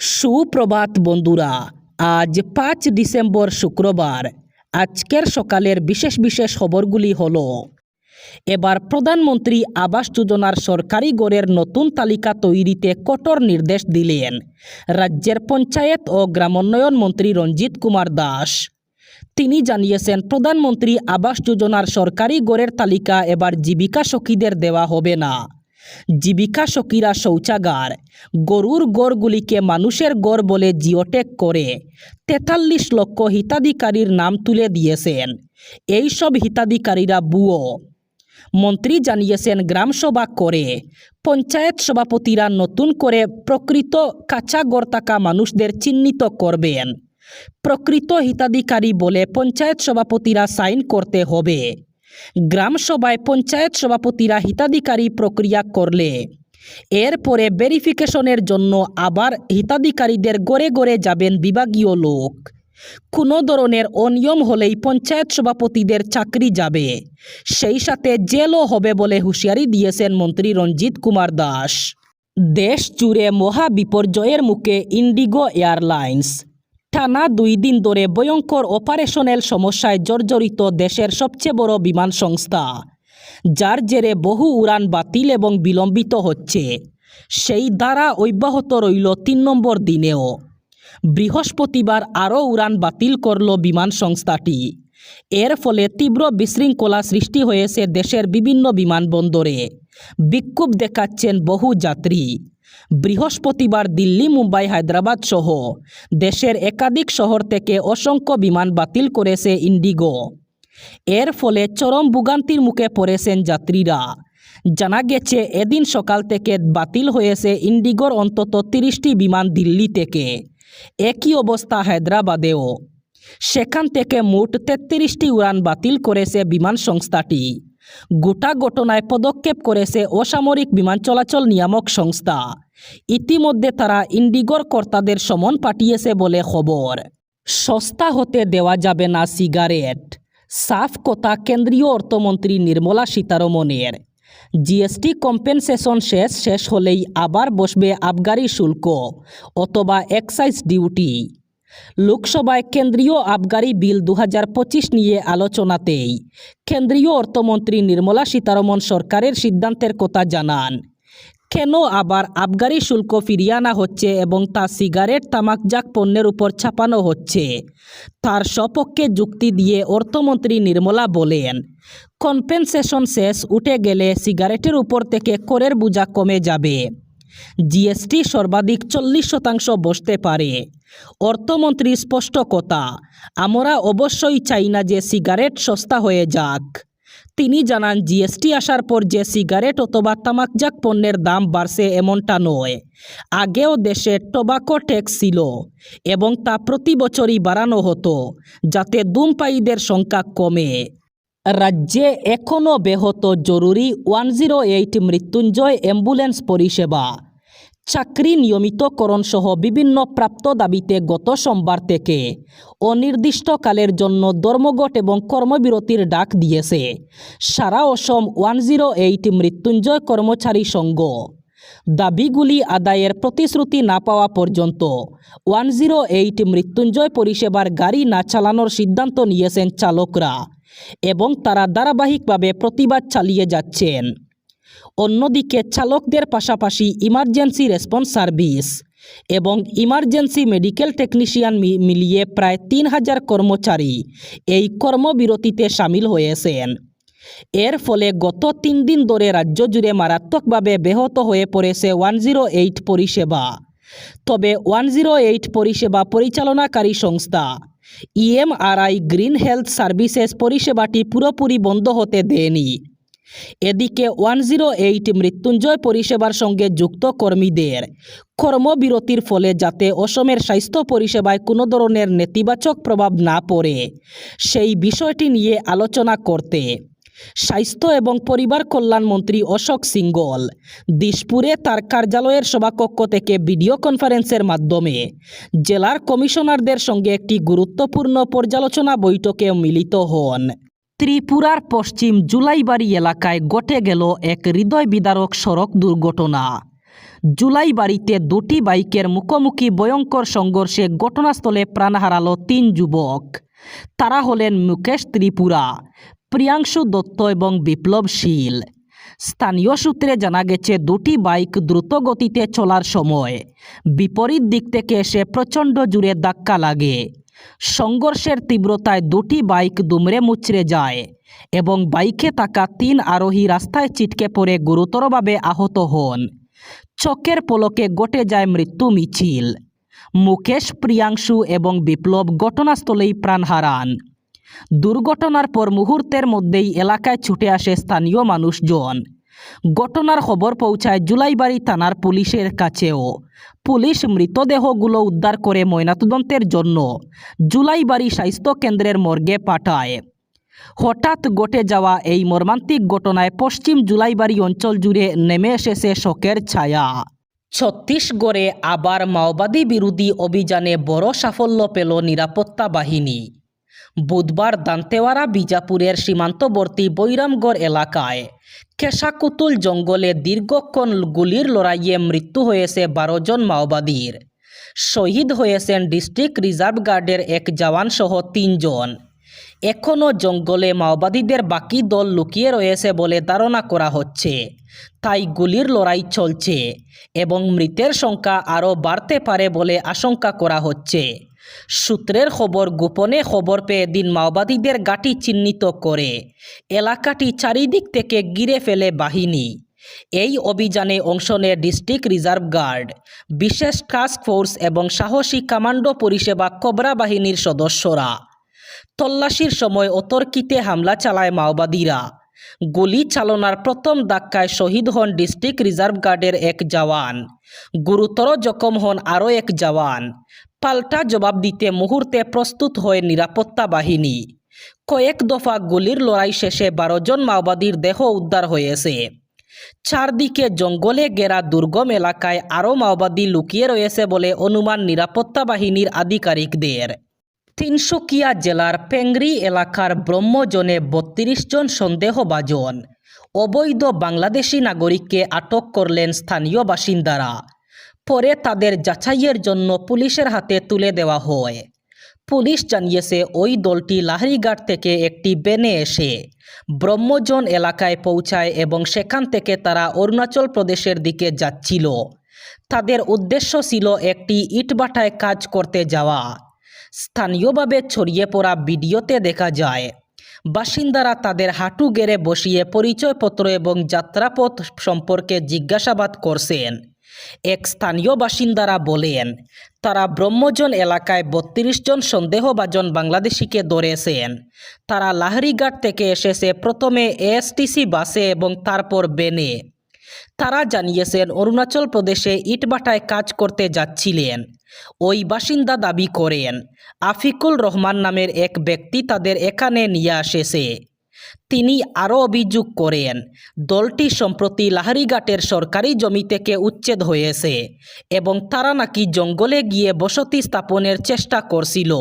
সুপ্রভাত বন্ধুরা, আজ পাঁচ ডিসেম্বর শুক্রবার। আজকের সকালের বিশেষ বিশেষ খবরগুলি হল, এবার প্রধানমন্ত্রী আবাস যোজনার সরকারি গড়ের নতুন তালিকা তৈরিতে কঠোর নির্দেশ দিলেন রাজ্যের পঞ্চায়েত ও গ্রামোন্নয়ন মন্ত্রী রঞ্জিত কুমার দাস। তিনি জানিয়েছেন, প্রধানমন্ত্রী আবাস যোজনার সরকারি গড়ের তালিকা এবার জীবিকা সখীদের দেওয়া হবে না। জীবিকা সখীরা শৌচাগার। গরুর গড়গুলিকে মানুষের গড় বলে জিওটেক করে। তেতাল্লিশ লক্ষ হিতাধিকারীর নাম তুলে দিয়েছেন। এই সব হিতাধিকারীরা বুয়ো। মন্ত্রী জানিয়েছেন, গ্রামসভা করে। পঞ্চায়েত সভাপতিরা নতুন করে প্রকৃত কাঁচা গড় থাকা মানুষদের চিহ্নিত করবেন। প্রকৃত হিতাধিকারী বলে পঞ্চায়েত সভাপতিরা সাইন করতে হবে। গ্রাম সভায় পঞ্চায়েত সভাপতিরা হিতাধিকারী প্রক্রিয়া করলে। এরপরে ভেরিফিকেশনের জন্য আবার হিতাধিকারীদের গড়ে গড়ে যাবেন বিভাগীয় লোক। কোনো ধরনের অনিয়ম হলেই পঞ্চায়েত সভাপতিদের চাকরি যাবে। সেই সাথে জেলও হবে বলে হুঁশিয়ারি দিয়েছেন মন্ত্রী রঞ্জিত কুমার দাস। দেশ জুড়ে মহা বিপর্যয়ের মুখে ইন্ডিগো এয়ারলাইন্স টানা দুই দিন ধরে ভয়ঙ্কর অপারেশনাল সমস্যায় জর্জরিত দেশের সবচেয়ে বড় বিমান সংস্থা। যার জেরে বহু উড়ান বাতিল এবং বিলম্বিত হচ্ছে। সেই দ্বারা অব্যাহত রইল তিন নম্বর দিনেও। বৃহস্পতিবার আরও উড়ান বাতিল করল বিমান সংস্থাটি। এর ফলে তীব্র বিশৃঙ্খলা সৃষ্টি হয়েছে দেশের বিভিন্ন বিমানবন্দরে। বিক্ষোভ দেখাচ্ছেন বহু যাত্রী। বৃহস্পতিবার দিল্লি, মুম্বাই, হায়দ্রাবাদ সহ দেশের একাধিক শহর থেকে অসংখ্য বিমান বাতিল করেছে ইন্ডিগো। এর ফলে চরম ভোগান্তির মুখে পড়েছেন যাত্রীরা। জানা গেছে, এদিন সকাল থেকে বাতিল হয়েছে ইন্ডিগোর অন্তত তিরিশটি বিমান দিল্লি থেকে। একই অবস্থা হায়দ্রাবাদেও। সেখান থেকে মোট তেত্রিশটি উড়ান বাতিল করেছে বিমান সংস্থাটি। গোটা ঘটনায় পদক্ষেপ করেছে অসামরিক বিমান চলাচল নিয়ামক সংস্থা। ইতিমধ্যে তারা ইন্ডিগোর কর্তাদের সমন পাঠিয়েছে বলে খবর। সস্তা হতে দেওয়া যাবে না সিগারেট, সাফ কথা কেন্দ্রীয় অর্থমন্ত্রী নির্মলা সীতারমণের। জিএসটি কম্পেনসেশন শেষ শেষ হলেই আবার বসবে আবগারি শুল্ক অথবা এক্সাইজ ডিউটি। লোকসভায় কেন্দ্রীয় আবগারি বিল দু হাজার পঁচিশ নিয়ে আলোচনাতেই কেন্দ্রীয় অর্থমন্ত্রী নির্মলা সীতারমন সরকারের সিদ্ধান্তের কথা জানান। কেন আবার আবগারি শুল্ক ফিরিয়ে আনা হচ্ছে এবং তা সিগারেট তামাকজাক পণ্যের উপর ছাপানো হচ্ছে? তার সপক্ষে যুক্তি দিয়ে অর্থমন্ত্রী নির্মলা বলেন, কম্পেনসেশন শেষ, উঠে গেলে সিগারেটের উপর থেকে করের বোঝা কমে যাবে। জিএসটি সর্বাধিক চল্লিশ শতাংশ বসতে পারে। অর্থমন্ত্রী স্পষ্ট কথা, আমরা অবশ্যই চাই না যে সিগারেট সস্তা হয়ে যাক। তিনি জানান, জিএসটি আসার পর যে সিগারেট অথবা তামাকজাত পণ্যের দাম বাড়ছে এমনটা নয়। আগেও দেশে টোবাকো ট্যাক্স ছিল এবং তা প্রতি বছরই বাড়ানো হতো, যাতে ধূমপায়ীদের সংখ্যা কমে। রাজ্যে এখনও ব্যাহত জরুরি one zero eight Mrityunjay ambulance পরিষেবা। চাকরি নিয়মিতকরণ সহ বিভিন্ন প্রাপ্ত দাবিতে গত সোমবার থেকে অনির্দিষ্টকালের জন্য ধর্মঘট এবং কর্মবিরতির ডাক দিয়েছে সারা Assam one zero eight Mrityunjay কর্মচারী সংঘ। দাবিগুলি আদায়ের প্রতিশ্রুতি না পাওয়া পর্যন্ত ওয়ান জিরো এইট মৃত্যুঞ্জয় পরিষেবার গাড়ি না চালানোর সিদ্ধান্ত নিয়েছেন চালকরা। এবং তারা ধারাবাহিকভাবে প্রতিবাদ চালিয়ে যাচ্ছেন। অন্যদিকে চালকদের পাশাপাশি ইমার্জেন্সি রেসপন্স সার্ভিস এবং ইমার্জেন্সি মেডিকেল টেকনিশিয়ান মিলিয়ে প্রায় তিন হাজার কর্মচারী এই কর্মবিরতিতে সামিল হয়েছেন। এর ফলে গত তিন দিন ধরে রাজ্য জুড়ে মারাত্মকভাবে ব্যাহত হয়ে পড়েছে ওয়ান জিরো এইট পরিষেবা। তবে ওয়ান জিরো এইট পরিষেবা পরিচালনাকারী সংস্থা ইএমআরআই গ্রিন হেলথ সার্ভিসেস পরিষেবাটি পুরোপুরি বন্ধ হতে দেয়নি। এদিকে ওয়ান জিরো এইট মৃত্যুঞ্জয় পরিষেবার সঙ্গে যুক্ত কর্মীদের কর্মবিরতির ফলে যাতে অসমের স্বাস্থ্য পরিষেবায় কোনো ধরনের নেতিবাচক প্রভাব না পড়ে, সেই বিষয়টি নিয়ে আলোচনা করতে স্বাস্থ্য এবং পরিবার কল্যাণ মন্ত্রী অশোক সিঙ্গল দিশপুরে তার কার্যালয়ের সভাকক্ষ থেকে ভিডিও কনফারেন্সের মাধ্যমে জেলার কমিশনারদের সঙ্গে একটি গুরুত্বপূর্ণ পর্যালোচনা বৈঠকে মিলিত হন। ত্রিপুরার পশ্চিম জুলাইবাড়ি এলাকায় ঘটে গেল এক হৃদয় বিদারক সড়ক দুর্ঘটনা। জুলাই বাড়িতে দুটি বাইকের মুখোমুখি ভয়ঙ্কর সংঘর্ষে ঘটনাস্থলে প্রাণ হারালো তিন যুবক। তারা হলেন মুকেশ ত্রিপুরা প্রিয়াংশু দত্ত এবং বিপ্লব শীল। স্থানীয় সূত্রে জানা গেছে, দুটি বাইক দ্রুত গতিতে চলার সময় বিপরীত দিক থেকে এসে প্রচণ্ড জুড়ে ধাক্কা লাগে। সংঘর্ষের তীব্রতায় দুটি বাইক দুমড়ে মুচড়ে যায় এবং বাইকে থাকা তিন আরোহী রাস্তায় ছিটকে পড়ে গুরুতরভাবে আহত হন। চকের পলকে ঘটে যায় মৃত্যু মিছিল। মুকেশ, প্রিয়াংশু এবং বিপ্লব ঘটনাস্থলেই প্রাণ হারান। দুর্ঘটনার পর মুহূর্তের মধ্যেই এলাকায় ছুটে আসে স্থানীয় মানুষজন। ঘটনার খবর পৌঁছায় জুলাইবাড়ি থানার পুলিশের কাছেও। পুলিশ মৃতদেহগুলো উদ্ধার করে ময়নাতদন্তের জন্য জুলাইবাড়ি স্বাস্থ্য কেন্দ্রের মর্গে পাঠায়। হঠাৎ ঘটে যাওয়া এই মর্মান্তিক ঘটনায় পশ্চিম জুলাইবাড়ি অঞ্চল জুড়ে নেমে এসেছে শোকের ছায়া। ছত্তিশগড়ে আবার মাওবাদী বিরোধী অভিযানে বড় সাফল্য পেল নিরাপত্তা বাহিনী। বুধবার দান্তেওয়ারা বিজাপুরের সীমান্তবর্তী বৈরামগড় এলাকায় কেশাকুতুল জঙ্গলে দীর্ঘক্ষণ গুলির লড়াইয়ে মৃত্যু হয়েছে বারো জন মাওবাদীর। শহীদ হয়েছেন ডিস্ট্রিক্ট রিজার্ভ গার্ডের এক জওয়ানসহ তিনজন এখনও জঙ্গলে মাওবাদীদের বাকি দল লুকিয়ে রয়েছে বলে ধারণা করা হচ্ছে। তাই গুলির লড়াই চলছে এবং মৃতের সংখ্যা আরও বাড়তে পারে বলে আশঙ্কা করা হচ্ছে। সূত্রের খবর, গোপনে খবর পেয়ে দিন মাওবাদীদের গাটি চিহ্নিত করে। এলাকাটি চারিদিক থেকে গিরে ফেলে বাহিনী। এই অভিযানে অংশ নেয় ডিস্ট্রিক্ট রিজার্ভ গার্ড, বিশেষ টাস্ক ফোর্স এবং সাহসী কমান্ডো পরিষেবা কবরা বাহিনীর সদস্যরা। তল্লাশির সময় অতর্কিতে হামলা চালায় মাওবাদীরা। গুলি চালনার প্রথম ধাক্কায় শহীদ হন ডিস্ট্রিক্ট রিজার্ভ গার্ডের এক জওয়ান। গুরুতর জখম হন আরও এক জওয়ান। পাল্টা জবাব দিতে মুহূর্তে প্রস্তুত হয় নিরাপত্তা বাহিনী। কয়েক দফা গুলির লড়াই শেষে বারো জন মাওবাদীর দেহ উদ্ধার হয়েছে। চারদিকে জঙ্গলে ঘেরা দুর্গম এলাকায় আরও মাওবাদী লুকিয়ে রয়েছে বলে অনুমান নিরাপত্তা বাহিনীর আধিকারিকদের। তিনসুকিয়া জেলার পেংরি এলাকার ব্রহ্মজনে বত্রিশ জন সন্দেহভাজন। অবৈধ বাংলাদেশি নাগরিককে আটক করলেন স্থানীয় বাসিন্দারা। পরে তাদের যাচাইয়ের জন্য পুলিশের হাতে তুলে দেওয়া হয়। পুলিশ জানিয়েছে, ওই দলটি লাহরিঘাট থেকে একটি বেনে এসে ব্রহ্মজন এলাকায় পৌঁছায় এবং সেখান থেকে তারা অরুণাচল প্রদেশের দিকে যাচ্ছিল। তাদের উদ্দেশ্য ছিল একটি ইটবাটায় কাজ করতে যাওয়া। স্থানীয়ভাবে ছড়িয়ে পড়া ভিডিওতে দেখা যায়, বাসিন্দারা তাদের হাঁটু গেড়ে বসিয়ে পরিচয়পত্র এবং যাত্রাপথ সম্পর্কে জিজ্ঞাসাবাদ করছেন। এক স্থানীয় বাসিন্দারা বলেন, তারা ব্রহ্মজন এলাকায় বত্রিশ জন সন্দেহভাজন বাংলাদেশিকে ধরেছেন। তারা লাহরিঘাট থেকে এসেছে প্রথমে এএসটিসি বাসে এবং তারপর বেনে তারা জানিয়েছেন, অরুণাচল প্রদেশে ইটভাটায় কাজ করতে যাচ্ছিলেন। ওই বাসিন্দা দাবি করেন, আফিকুল রহমান নামের এক ব্যক্তি তাদের এখানে নিয়ে আসেছে তিনি আরও অভিযোগ করেন, দলটি সম্প্রতি লাহারিঘাটের সরকারি জমি থেকে উচ্ছেদ হয়েছে এবং তারা নাকি জঙ্গলে গিয়ে বসতি স্থাপনের চেষ্টা করছিল।